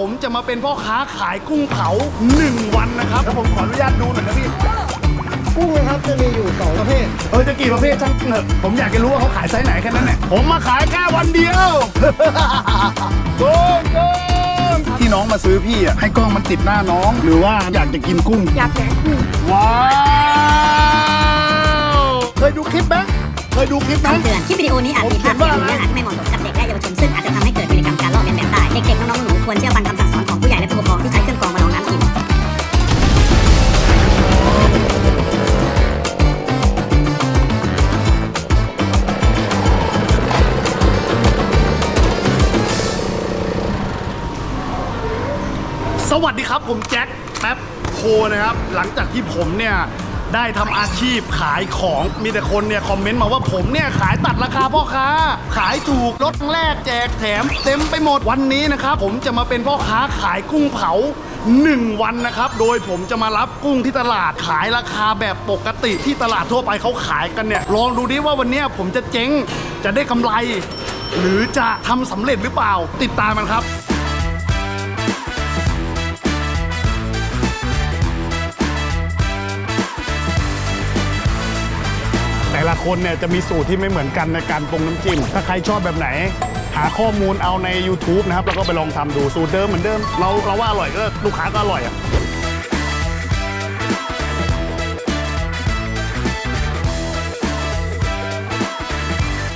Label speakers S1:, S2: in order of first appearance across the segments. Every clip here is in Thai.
S1: ผมจะมาเป็นพ่อค้าขายกุ้งเผา 1 วันนะครับแล้วผมขออนุญาตดูหน่อยนะพี่
S2: กุ้งนะครับจะมีอยู่2ประเภท
S1: เออจะกี่ประเภทช่างเถอะผมอยากจะรู้ว่าเขาขายไซส์ไหนแค่นั้นแหละผมมาขายแค่วันเดียว โกงโกงที่น้องมาซื้อพี่อะให้กล้องมันติดหน้าน้อง หรือว่าอยากจะกินกุ้ง
S3: อยากแกะกุ้ง
S1: ว้าวเคยดูคลิปไหมเคยดูคลิปไหม
S4: คำเตือนคลิปวิดีโอนี้อาจมีภาพเสียงหรือเนื้อหาที่ไม่เหมาะสมกับเด็กและเยาวชนซึ่งอาจจะทำให้เกิดพฤติกรรม ควรเชื่อฟังคำสั่งสอนของผู้ใหญ่และผู้ปกครองที่ใช้เครื่องกรองมาลองน้ำกิน
S1: สวัสดีครับผมแจ็คแป๊บโคนะครับ หลังจากที่ผมเนี่ย ได้ทำอาชีพขายของมีแต่คนเนี่ยคอมเมนต์มาว่าผมเนี่ยขายตัดราคาพ่อค้า ขายถูกลดแรกแจกแถม เต็มไปหมดวันนี้นะครับผมจะมาเป็นพ่อค้าขายกุ้งเผา 1 วันนะครับ โดยผมจะมารับกุ้งที่ตลาดขายราคาแบบปกติที่ตลาดทั่วไปเขาขายกันเนี่ยลองดูดิว่าวันเนี้ยผมจะเจ๊งจะได้กำไร หรือจะทำสำเร็จหรือเปล่าติดตามมันครับ คนเนี่ยจะมีสูตรที่ไม่เหมือนกันในการปรุงน้ำจิ้ม ถ้าใครชอบแบบไหน หาข้อมูลเอาใน YouTube นะครับ แล้วก็ไปลองทำดูสูตรเดิมเหมือนเดิม เราเราว่าอร่อยก็ลูกค้าก็อร่อยอะ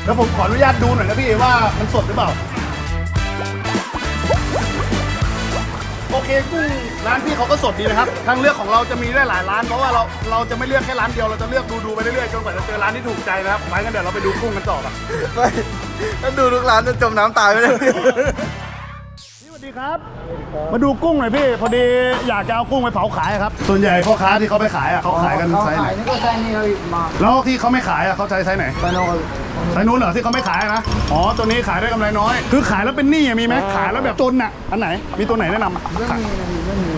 S1: แล้วผมขออนุญาตดูหน่อยนะพี่ว่ามันสดหรือเปล่า เคกุ้งร้านพี่เขาก็สดดีนะครับทางเลือกของเราจะมีได้หลายร้านเพราะว่าเราเราจะไม่เลือกแค่ร้านเดียวเราจะเลือกดูดูไปเรื่อยๆจนกว่าจะเจอร้านที่ถูกใจนะครับไปกันเดี๋ยวเราไปดูกุ้งกันต่อครับ
S2: ไม่ถ้าดูทุกร้านจะจมน้ำตายไปเลย
S1: วัสดีครับ มาดูกุ้งหน่อยพี่ พอดีอยากจะเอากุ้งไปเผาขายครับ ส่วนใหญ่พ่อค้าที่เขาไปขายอะเขาขายกันไซส์ไหน
S2: นี่ก็ไซส์นี้ครับมา
S1: แล้วที่เขาไม่ขายอะเขาใช้ไซส์ไหน
S2: ไปโน่น
S1: ไซส์นู้นเหรอที่เขาไม่ขายนะ อ๋อตัวนี้ขายได้กำไรน้อย คือขายแล้วเป็นหนี้อะมีไหมขายแล้วแบบจนอะ อันไหน มีตัวไหนแนะนำอะ
S2: ไม่
S1: ขาย
S2: มีไม่มีเ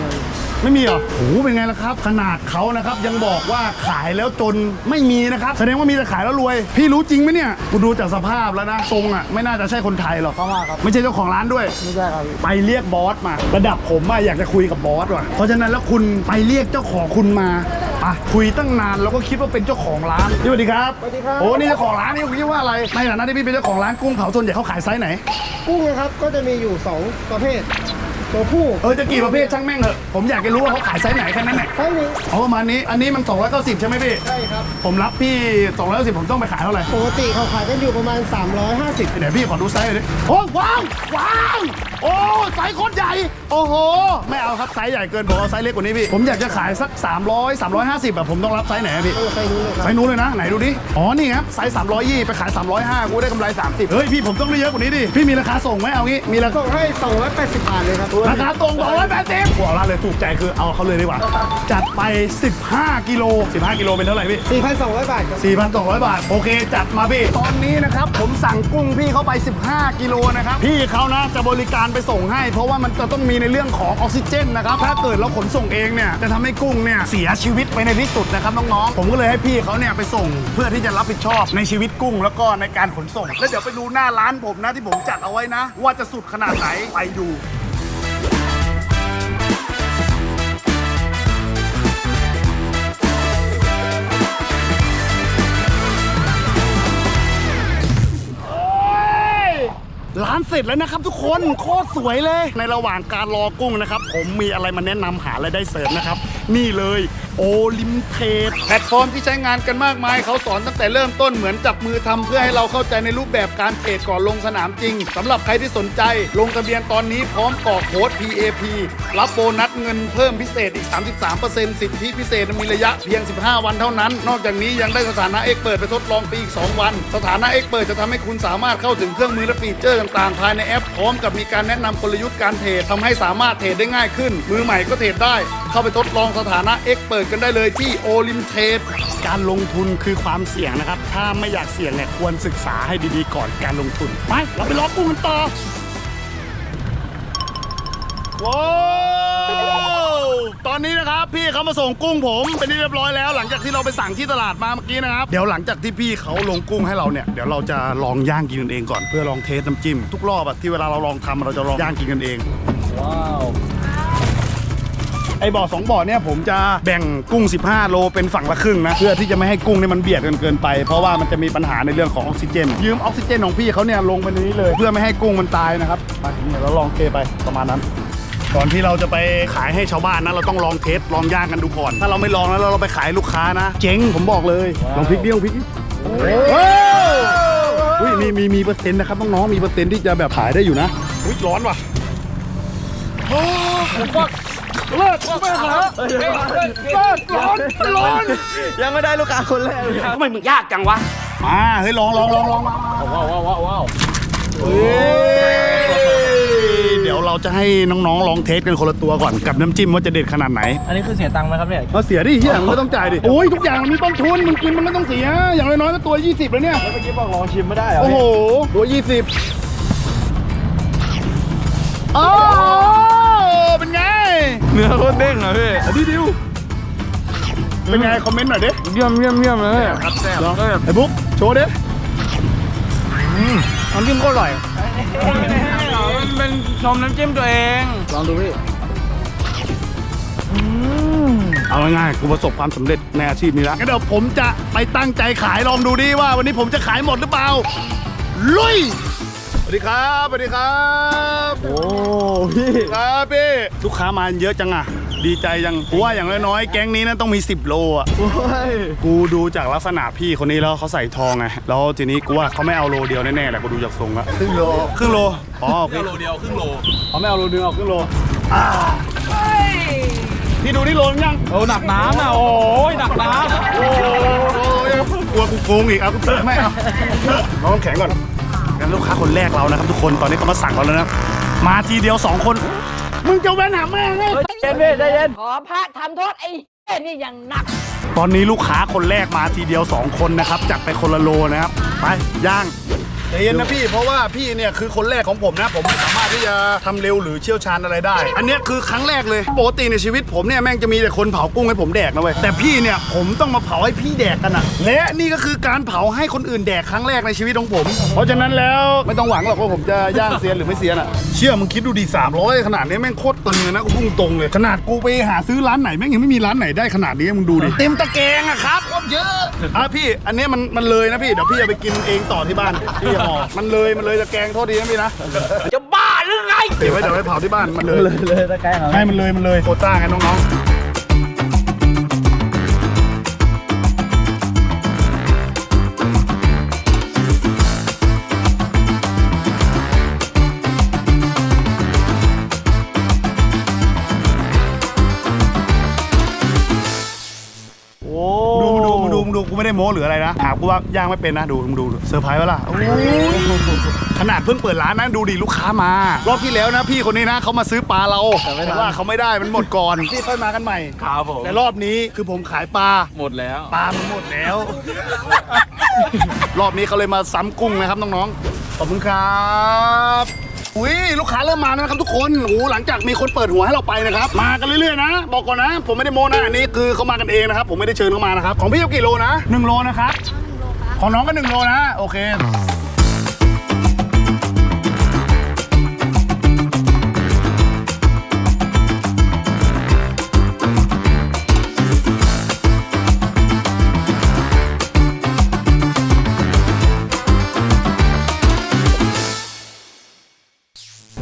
S2: ลย
S1: ไม่มีเหรอโอ้โหเป็นไงล่ะครับ ขนาดเขานะครับยังบอกว่าขายแล้วจนไม่มีนะครับแสดงว่ามีแต่ขายแล้วรวย พี่รู้จริงไหมเนี่ยกูดูจากสภาพแล้วนะทรงอะไม่น่าจะใช่คนไทยหรอก
S2: เข้ามาครับ
S1: ไม่ใช่เจ้าของร้านด้วย
S2: ไม่ใช่ครับพี่
S1: ไปเรียกบอสมา ระดับผมอะอยากจะคุยกับบอสว่ะเพราะฉะนั้นแล้วคุณไปเรียกเจ้าของคุณมาอะคุยตั้งนานแล้วก็คิดว่าเป็นเจ้าของร้านสวัสดีครับ
S2: สวัสดีครับ
S1: โอ้นี่เจ้าของร้านนี่คุณคิดว่าอะไรในฐานะที่พี่เป็นเจ้าของร้านกุ้งเผาส่วนใหญ่เขาขายไซส์ไหน
S2: กุ้งนะครับก็จะมีอยู่ 2 ประเภท ตัวผู้
S1: เออจะกี่ประเภทช่างแม่งเถอะผมอยากจะรู้ว่าเขาขายไซส์ไหนแค่นั้นแหละ
S2: ไซส์นี้
S1: เอาประมาณนี้อันนี้มัน 290 ใช่ไหมพี่
S2: ใช่ครับ
S1: ผมรับพี่ 290 ผมต้องไปขายเท่าไหร่
S2: ปกติเขาขายกันอยู่ประมาณ 350
S1: เดี๋ยวพี่ขอดูไซส์หน่อยดิโอ้ว้าวว้าวโอ้ไซส์โคตรใหญ่ โอ้โห ไม่เอาครับไซส์ใหญ่เกินผมเอาไซส์เล็กกว่านี้พี่ ผมอยากจะขายสัก 300 350แบบผมต้องรับไซส์ไหนอะพี่
S2: เออไซส์นู้นเลยครับ
S1: ไซส์นู้นเลยนะไหนดูดิอ๋อนี่ครับไซส์300ยี่ไปขาย 305กูได้กำไร 30เฮ้ยพี่ผมต้องได้เยอะกว่านี้ดิพี่มีราคาส่งไหมเอางี้มีราคา
S2: ส่งให้280บาทเลยครับ
S1: ราคาตรง280หัวร้านเลยถูกใจคือเอาเขาเลยดีกว่า จัดไป 15 กิโล 15 กิโลเป็นเท่าไหร่พี่
S2: 4,200 บาทครับ
S1: 4,200 บาท โอเค จัดมาพี่ ตอนนี้นะครับ ผมสั่งกุ้งพี่เข้าไป 15 กิโลนะครับ พี่เขานะจะบริการไปส่งให้ เพราะว่ามันจะต้องมีในเรื่องของออกซิเจนนะครับ ถ้าเกิดเราขนส่งเองเนี่ย จะทำให้กุ้งเนี่ยเสียชีวิตไปในที่สุดนะครับน้องๆ ผมก็เลยให้พี่เขาเนี่ยไปส่งเพื่อที่จะรับผิดชอบในชีวิตกุ้ง แล้วก็ในการขนส่ง แล้วเดี๋ยวไปดูหน้าร้านผมนะที่ผมจัดเอาไว้นะ ว่าจะสุดขนาดไหนไปดู ร็จแล้วนะครับทุกคนโคตรสวยเลย ในระหว่างการรอกุ้งนะครับ ผมมีอะไรมาแนะนำหารายได้เสริมนะครับนี่เลยโอลิมเทดแพลตฟอร์มที่ใช้งานกันมากมาย เขาสอนตั้งแต่เริ่มต้นเหมือนจับมือทำเพื่อให้เราเข้าใจในรูปแบบการเทรดก่อนลงสนามจริงสำหรับใครที่สนใจ ลงทะเบียนตอนนี้พร้อมกรอกโค้ด PAP รับโบนัสเงินเพิ่มพิเศษอีก 33%สิทธิพิเศษมีระยะเพียง 15 วันเท่านั้น นอกจากนี้ยังได้สถานะเอ็กเปิดไปทดลองฟรีอีก 2 วัน สถานะเอ็กเปิดจะทำให้คุณสามารถเข้าถึงเครื่องมือและฟีเจอร์ต่างๆ ภายในแอปพร้อมกับมีการแนะนำกลยุทธ์การเทรดทำให้สามารถเทรดได้ง่ายขึ้น มือใหม่ก็เทรดได้ เข้าไปทดลองสถานะเอ็กเปิดกันได้เลยที่โอลิมเทรดการลงทุนคือความเสี่ยงนะครับ ถ้าไม่อยากเสี่ยงเนี่ยควรศึกษาให้ดีๆก่อนการลงทุน ไป เราไปล้อกุ้งกันต่อว้าวตอนนี้นะครับพี่เขามาส่งกุ้งผมเป็นที่เรียบร้อยแล้ว หลังจากที่เราไปสั่งที่ตลาดมาเมื่อกี้นะครับ เดี๋ยวหลังจากที่พี่เขาลงกุ้งให้เราเนี่ยเดี๋ยวเราจะลองย่างกินกันเองก่อนเพื่อลองเทสน้ำจิ้มทุกรอบอะที่เวลาเราลองทำเราจะลองย่างกินกันเอง
S3: ว้าว
S1: ไอ้บ่อสองบ่อเนี่ยผมจะแบ่งกุ้ง 15 โลเป็นฝั่งละครึ่งนะเพื่อที่จะไม่ให้กุ้งเนี่ยมันเบียดกันเกินไป เพราะว่ามันจะมีปัญหาในเรื่องของออกซิเจน ยืมออกซิเจนของพี่เขาเนี่ยลงไปในนี้เลย เพื่อไม่ให้กุ้งมันตายนะครับไปเนี่ยเราลองเทไปประมาณนั้นก่อนที่เราจะไปขายให้ชาวบ้านนะ เราต้องลองเทสลองย่างกันดูก่อน ถ้าเราไม่ลองแล้วเราไปขายลูกค้านะ เจ๊งผมบอกเลย ลองพริกดิลองพริกดิโอ้อุ้ยมีมีมีเปอร์เซ็นต์นะครับน้องๆมีเปอร์เซ็นต์ที่จะแบบขายได้อยู่นะอุ้ยร้อนว่ะโอ้ฟัก เลิกไม่ขายเลิกร้อนร้อน
S3: ยังไม่ได้ลูกค้าคนแรกเลย
S5: ทำไมมึงยากจังวะ
S1: มาเฮ้ยลองลองลองลองมา
S3: ว้าวว้าวว้าวว้าว
S1: เฮ้ยเดี๋ยวเราจะให้น้องๆลองเทสกันคนละตัวก่อนกับน้ำจิ้มว่าจะเด็ดขนาดไหน
S3: อันนี้คือเสียตังค์ไหมครับเนี่ย
S1: เอาเสียดิที่อย่างไม่ต้องจ่ายดิ โอ้ยทุกอย่างมันมีต้นทุนมึงกินมันไม่ต้องเสีย อย่างน้อยๆก็ตัว 20 แล้วเนี่ย
S3: เมื่อกี้บอกลองชิมไม่ได้เหรอ
S1: โอ้โหตัว 20อ้เป็น ไง
S3: เนื้อโคตรเด้งอะพี่
S1: อันนี้ดิวเป็นไงคอมเมนต์หน่อยดิ
S3: เยี่ยมเยี่ยมเยี่ยมเลย
S1: ครับแซ่บไอ้บุ๊กโชว์ดิ
S3: น้ำจิ้มก็อร่อยมันเป็นชมน้ำจิ้มตัวเอง ลองดูพี่
S1: เอาง่ายๆกูประสบความสำเร็จในอาชีพนี้แล้วงั้นเดี๋ยวผมจะไปตั้งใจขายลองดูดิว่า วันนี้ผมจะขายหมดหรือเปล่า ลุยส วัสดีครับสวัสดีครับ
S3: โอ้พี่
S1: ครับพี่ลูกค้ามาเยอะจังอะดีใจจังกูว่าอย่างน้อยๆแก๊งนี้นะต้องมี 10 โลอะ
S3: โอ้ย
S1: กูดูจากลักษณะพี่คนนี้แล้วเขาใส่ทองไงแล้วทีนี้กูว่าเขาไม่เอาโลเดียวแน่ๆแหละกูดูจากทรงละครึ่งโลครึ่งโลอ๋อโอเค
S3: โลเดียวครึ่งโล
S1: เขาไม่เอาโลเดียวเอาครึ่งโลอ่าพี่ดูนี่โลนึงยัง
S3: โอ้หนักน้ำอะโอ้ยหนักน้ำ
S1: โอ้ยกลัวกูโกงอีกเอากูเติมไม่เอาน้องน้ำแข็งก่อนงั้น ลูกค้าคนแรกเรานะครับทุกคนตอนนี้เขามาสั่งเราแล้วนะมาทีเดียวสองคน มึงจะแว่นหาแม่งไง
S3: เย็นพี่ใจเย็น
S6: ขอพระทำโทษไอ้เหี้ยนี่อย่างหนัก
S1: ตอนนี้ลูกค้าคนแรกมาทีเดียว2คนนะครับจัดไปคนละโลนะครับไปย่าง ใจเย็นนะพี่เพราะว่าพี่เนี่ยคือคนแรกของผมนะ ผมไม่สามารถที่จะทำเร็วหรือเชี่ยวชาญอะไรได้ อันเนี้ยคือครั้งแรกเลยปกติในชีวิตผมเนี่ยแม่งจะมีแต่คนเผากุ้งให้ผมแดกนะเว้ยแต่พี่เนี่ยผมต้องมาเผาให้พี่แดกกันอะและนี่ก็คือการเผาให้คนอื่นแดกครั้งแรกในชีวิตของผม เพราะฉะนั้นแล้วไม่ต้องหวังหรอกว่าผมจะย่างเซียนหรือไม่เซียนอะเชื่อมึงคิดดูดี300ขนาดนี้แม่งโคตรตึงเลยนะกูพุ่งตรงเลยขนาดกูไปหาซื้อร้านไหนแม่งยังไม่มีร้านไหนได้ขนาดนี้มึงดูดิเต็มตะแกรงอะครับโคตรเยอะอะพี่อันนี้มันมันเลยนะพี่เดี๋ยวพี่จะไปกินเองต่อที่บ้านพี่ห่อมันเลยมันเลยตะแกรงโทษดีนะพี่นะ
S5: จะบ้าหรือไง
S1: เดี๋ยวไว้เดี๋ยวไว้เผาที่บ้านมันเลย
S3: เลยเลยตะแกรงเหรอ
S1: ให้มันเลยมันเลยโคต้าไงน้องๆ มึงดูมึงดูมึงดูกูไม่ได้โม้หรืออะไรนะหากกูว่าย่างไม่เป็นนะดูมึงดูเซอร์ไพรส์วะล่ะโอ้ยขนาดเพิ่งเปิดร้านนะดูดิลูกค้ามารอบที่แล้วนะ พี่คนนี้นะเขามาซื้อปลาเราแต่ว่าเขาไม่ได้มันหมดก่อนพี่ค่อยมากันใหม่
S3: ครับผม
S1: แต่รอบนี้คือผมขายปลา
S3: หมดแล้ว
S1: ปลามันหมดแล้ว รอบนี้เขาเลยมาซ้ำกุ้งนะครับน้องๆขอบคุณครับ อุ้ยลูกค้าเริ่มมาแล้วนะครับทุกคนโอ้โหหลังจากมีคนเปิดหัวให้เราไปนะครับ มากันเรื่อยๆนะ บอกก่อนนะ ผมไม่ได้โมนะอันนี้คือเขามากันเองนะครับ ผมไม่ได้เชิญเขามานะครับ ของพี่เอากี่โลนะหนึ่งโลนะครับ ของน้องก็หนึ่งโลนะ โอเค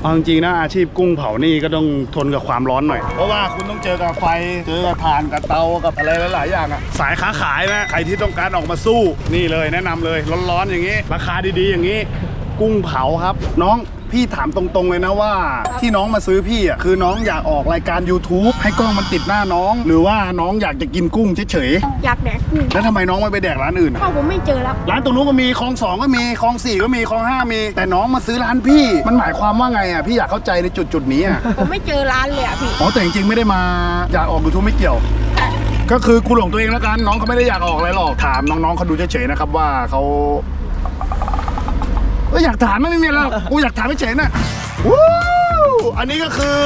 S1: เอาจริงๆนะอาชีพกุ้งเผานี่ก็ต้องทนกับความร้อนหน่อย เพราะว่าคุณต้องเจอกับไฟเจอกับถ่านกับเตากับอะไรหลายๆอย่างอะสายค้าขายนะใครที่ต้องการออกมาสู้นี่เลยแนะนำเลยร้อนๆอย่างนี้ ราคาดีๆอย่างนี้ กุ้งเผาครับ น้อง พี่ถามตรงๆเลยนะว่า ที่น้องมาซื้อพี่อะคือน้องอยากออกรายการ YouTube ให้กล้องมันติดหน้าน้อง หรือว่าน้องอยากจะกินกุ้งเฉย
S6: อยากแดกกุ้ง
S1: ๆแล้วทำไมน้องไม่ไปแดกร้านอื่นอะ
S6: พ่อผมไม่เจอแล้ว
S1: ร้านตรงนู้นก็มีคลองสองก็มีคลองสี่ก็มีคลองห้ามีแต่น้องมาซื้อร้านพี่ มันหมายความว่าไงอะพี่อยากเข้าใจในจุดจุดๆนี้อะ
S6: ผมไม่เจอร้านเลยอะพี่
S1: อ๋อแต่จริงๆไม่ได้มาอยากออกยูทูบไม่เกี่ยว ก็คือกูหลงตัวเองแล้วกันน้องเขาไม่ได้อยากออกอะไรหรอกถามน้องๆเขาดูเฉยๆนะครับว่าเขา เอ้ยอยากถามไม่มีอะไรหรอกกูอยากถามไม่เฉยๆนะ อันนี้ก็คือ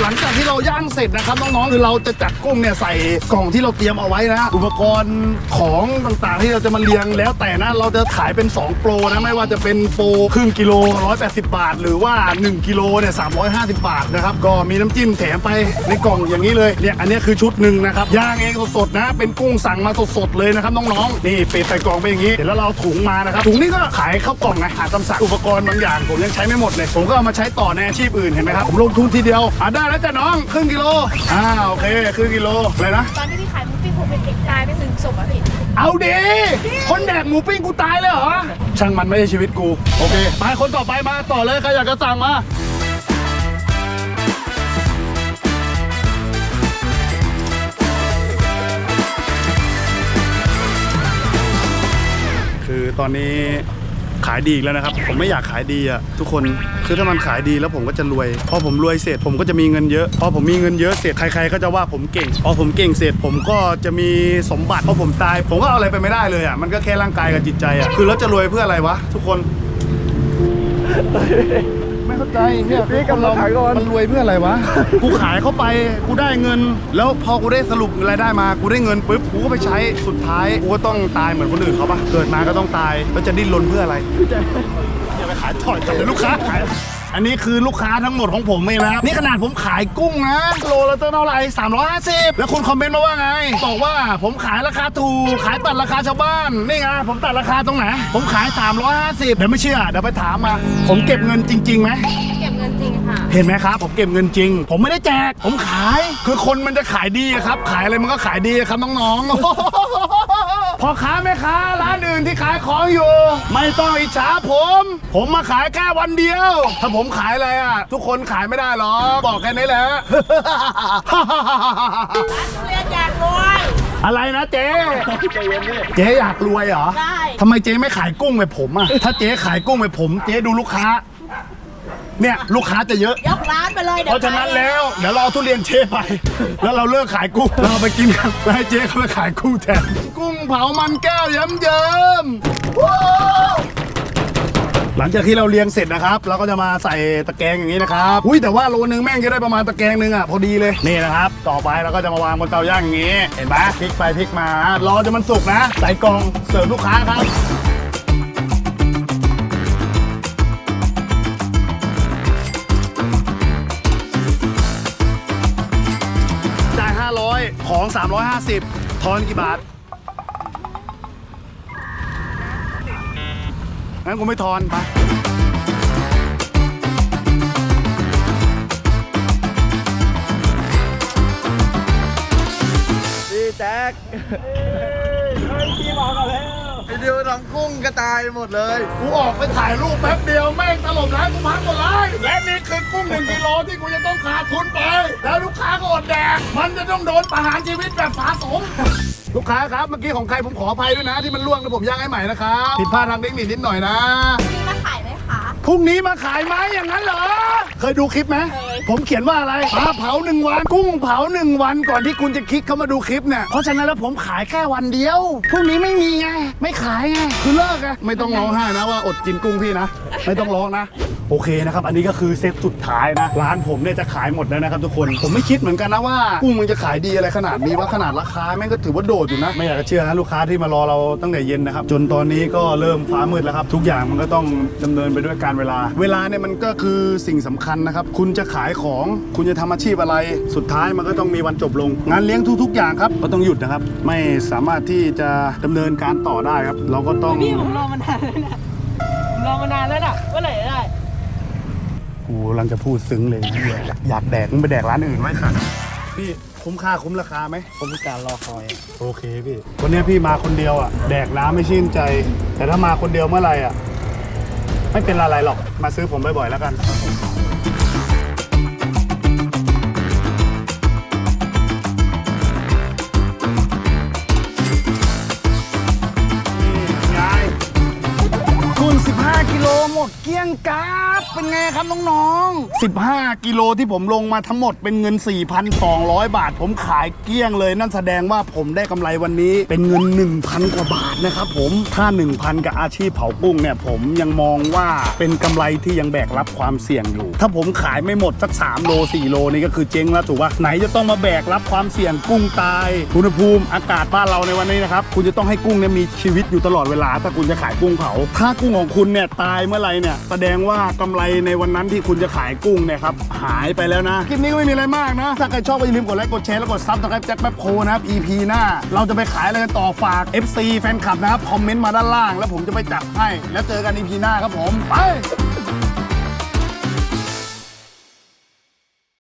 S1: หลังจากที่เราย่างเสร็จนะครับน้องๆคือเราจะจัดกุ้งเนี่ยใส่กล่องที่เราเตรียมเอาไว้นะอุปกรณ์ของต่างๆ ที่เราจะมาเรียงแล้วแต่นะเราจะขายเป็น 2 โปรนะไม่ว่าจะเป็นโปรครึ่งกิโล 180 บาท หรือว่า 1 กิโลเนี่ย350 บาทนะครับก็มีน้ำจิ้มแถมไปในกล่องอย่างนี้เลยเนี่ยอันนี้คือชุดหนึ่งนะครับย่างเองสดๆนะ เป็นกุ้งสั่งมาสดๆเลยนะครับน้องๆนี่ปิดใส่กล่องไปอย่างนี้เสร็จแล้วเราถุงมานะครับถุงนี้ก็ขายเข้ากล่องไงหาตำสั่งอุปกรณ์บางอย่าง ผมยังใช้ไม่หมดเลยผมก็เอามาใช้ต่อในอาชีพอื่นเห็นไหมครับผมลงทุนทีเดียวอะได้แล้วจ้ะน้องครึ่งกิโลอ่าโอเคครึ่งกิโลอะไรนะ
S6: ตอนที่พี่ขายหมูปิ้งผมเป็นเด็กตายไปหนึ่งศพอะพี่
S1: เอาดีคนแดกหมูปิ้งกูตายเลยเหรอ ช่างมันไม่ใช่ชีวิตกู โอเคไปคนต่อไปมาต่อเลยใครอยากจะสั่งมาคือตอนนี้ ขายดีอีกแล้วนะครับ ผมไม่อยากขายดีอะทุกคนคือถ้ามันขายดีแล้วผมก็จะรวยพอผมรวยเสร็จผมก็จะมีเงินเยอะพอผมมีเงินเยอะเสร็จใคร ๆ ก็จะว่าผมเก่งพอผมเก่งเสร็จผมก็จะมีสมบัติพอผมตาย ผมก็เอาอะไรไปไม่ได้เลยอะมันก็แค่ร่างกายกับจิตใจอะคือแล้วจะรวยเพื่ออะไรวะทุกคน ไม่เข้าใจเนี่ยพี่กำลังขายก่อนมันรวยเพื่ออะไรวะ กูขายเข้าไป กูได้เงิน แล้วพอกูได้สรุปรายได้มา กูได้เงินปุ๊บ กูก็ไปใช้ สุดท้าย กูก็ต้องตายเหมือนคนอื่นเขาปะเกิดมาก็ต้องตาย แล้วจะดิ้นรนเพื่ออะไร อย่าไปขายถอยจับลูกค้าขาย อันนี้คือลูกค้าทั้งหมดของผมเองนะนี่ขนาดผมขายกุ้งนะโลละเท่าไหร่350 แล้วคุณคอมเมนต์มาว่าไง บอกว่าผมขายราคาถูก ขายตัดราคาชาวบ้าน นี่ไงผมตัดราคาตรงไหน ผมขาย 350 เดี๋ยวไม่เชื่อ เดี๋ยวไปถามมา ผมเก็บเงินจริงๆไหม
S6: เก็บเงินจริงค่ะ
S1: เห็นไหมครับ ผมเก็บเงินจริง ผมไม่ได้แจก ผมขาย คือคนมันจะขายดีอะครับ ขายอะไรมันก็ขายดีอะครับน้องๆ พอค้าแม่ค้าร้านอื่นที่ขายของอยู่ ไม่ต้องอิจฉาผม ผมมาขายแค่วันเดียว ถ้าผมขายอะไรอะ ทุกคนขายไม่ได้หรอกบอกแค่นี้แหละ
S6: เรียนอยากรวย
S1: อะไรนะเจ๊ เจ๊อยากรวยเหรอ
S6: ใช่
S1: ทำไมเจ๊ไม่ขายกุ้งแบบผมอะ ถ้าเจ๊ขายกุ้งแบบผม เจ๊ดูลูกค้า เนี่ยลูกค้าจะเยอะ
S6: ยกร้านไปเลย
S1: เพราะฉะนั้นแล้วเดี๋ยวเราเอาทุเรียนเชฟไป แล้วเราเลิกขายกุ้งเราเอาไปกินกันแล้วให้เจ๊เขาไปขายกุ้งแทนกุ้งเผามันแก้วเยิ้มเยิมๆว้าวหลังจากที่เราเลี้ยงเสร็จนะครับ เราก็จะมาใส่ตะแกรงอย่างนี้นะครับอุ้ยแต่ว่าโลนึงแม่งจะได้ประมาณตะแกรงนึงอะพอดีเลยนี่นะครับ ต่อไปเราก็จะมาวางบนเตาย่างอย่างนี้ เห็นไหมพลิกไปพลิกมารอจนมันสุกนะ ใส่กล่องเสิร์ฟลูกค้าครับ 350 ทอนกี่บาท งั้นกูไม่ทอนไปพี่แจ็คพี่บอกกันแล้วไอเดีย วหลังกุ้งกระจายหมดเลย กูออกไปถ่ายรูปแป๊บเดียวแม่งตลบร้านกูพังหมดเลยและนี่คือกุ้งหนึ่งกิโลที่กูจะต้องขาดทุนไป แล้วลูกค้าก็อดแดกมันจะต้องโดนประหารชีวิตแบบสาสมลูกค้าครับเมื่อกี้ของใครผมขออภัยด้วยนะ ที่มันล่วงแล้วผมย่างให้ใหม่นะครับผิดพลาดทางเทคนิคนิดหน่อยนะ พรุ่งนี้มาขายไหมอย่างนั้นเหรอ เคยดูคลิปไหม ผมเขียนว่าอะไรปลาเผาหนึ่งวัน กุ้งเผาหนึ่งวัน ก่อนที่คุณจะคลิกเข้ามาดูคลิปเนี่ย เพราะฉะนั้นแล้วผมขายแค่วันเดียว พรุ่งนี้ไม่มีไง ไม่ขายไง คือเลิกไง ไม่ต้องร้องไห้นะว่าอดกินกุ้งพี่นะ ไม่ต้องร้องนะ โอเคนะครับ อันนี้ก็คือเซตสุดท้ายนะ ร้านผมเนี่ยจะขายหมดแล้วนะครับทุกคน ผมไม่คิดเหมือนกันนะว่ากุ้งมันจะขายดีอะไรขนาดนี้ว่าขนาดราคาแม่งก็ถือว่าโดดอยู่นะ ไม่อยากจะเชื่อนะลูกค้าที่มารอเราตั้งแต่เย็นนะครับ จนตอนนี้ก็เริ่มฟ้ามืดแล้วครับ ทุกอย่างมันก็ต้องดำเนินไปด้วยการเวลา เวลาเนี่ยมันก็คือสิ่งสำคัญนะครับ คุณจะขายของ คุณจะทำอาชีพอะไร สุดท้ายมันก็ต้องมีวันจบลง งานเลี้ยงทุก ๆ อย่างครับ ก็ต้องหยุดนะครับ ไม่สามารถที่จะดำเนินการต่อได้ครับ เราก็ต้อง
S6: พี่ผมรอมานานแล้วนะผม รอมานานแล้วน่ะเมื่อไหร่จะได้
S1: กูกำลังจะพูดซึ้งเลยเหี้ยอยากแดกมึงไปแดกร้านอื่นไว้ค่ะพี่คุ้มค่าคุ้มราคาไหม
S2: ผมมีการรอคอย
S1: โอเคพี่ วันนี้พี่มาคนเดียวอะ แดกน้ำไม่ชื่นใจ แต่ถ้ามาคนเดียวเมื่อไหร่อะ ไม่เป็นอะไรหรอก มาซื้อผมบ่อยๆแล้วกัน เกลี้ยงกาดเป็นไงครับน้องๆ 15 กิโลที่ผมลงมาทั้งหมดเป็นเงิน 4,200 บาท ผมขายเกลี้ยงเลย นั่นแสดงว่าผมได้กำไรวันนี้เป็นเงิน 1,000 กว่าบาทนะครับผมถ้า 1,000 กับอาชีพเผากุ้งเนี่ย ผมยังมองว่าเป็นกำไรที่ยังแบกรับความเสี่ยงอยู่ ถ้าผมขายไม่หมดสัก 3 โล 4 โลนี่ก็คือเจ๊งแล้วถูกปะไหนจะต้องมาแบกรับความเสี่ยงกุ้งตายอุณหภูมิอากาศบ้านเราในวันนี้นะครับคุณจะต้องให้กุ้งเนี่ยมีชีวิตอยู่ตลอดเวลา ถ้าคุณจะขายกุ้งเผาถ้ากุ้งของคุณเนี่ยตายเมื่อไหรเนี่ยแสดงว่ากำไรในวันนั้นที่คุณจะขายกุ้งเนี่ยครับหายไปแล้วนะคลิปนี้ก็ไม่มีอะไรมากนะ ถ้าใครชอบก็อย่าลืมกดไลค์กดแชร์แล้วกดซับสไครป์แจ็คแป๊บโคนะครับ EP หน้า เราจะไปขายอะไรกันต่อฝาก FC แฟนคลับนะครับคอมเมนต์มาด้านล่าง แล้วผมจะไปจับให้ แล้วเจอกัน EP หน้าครับผมไป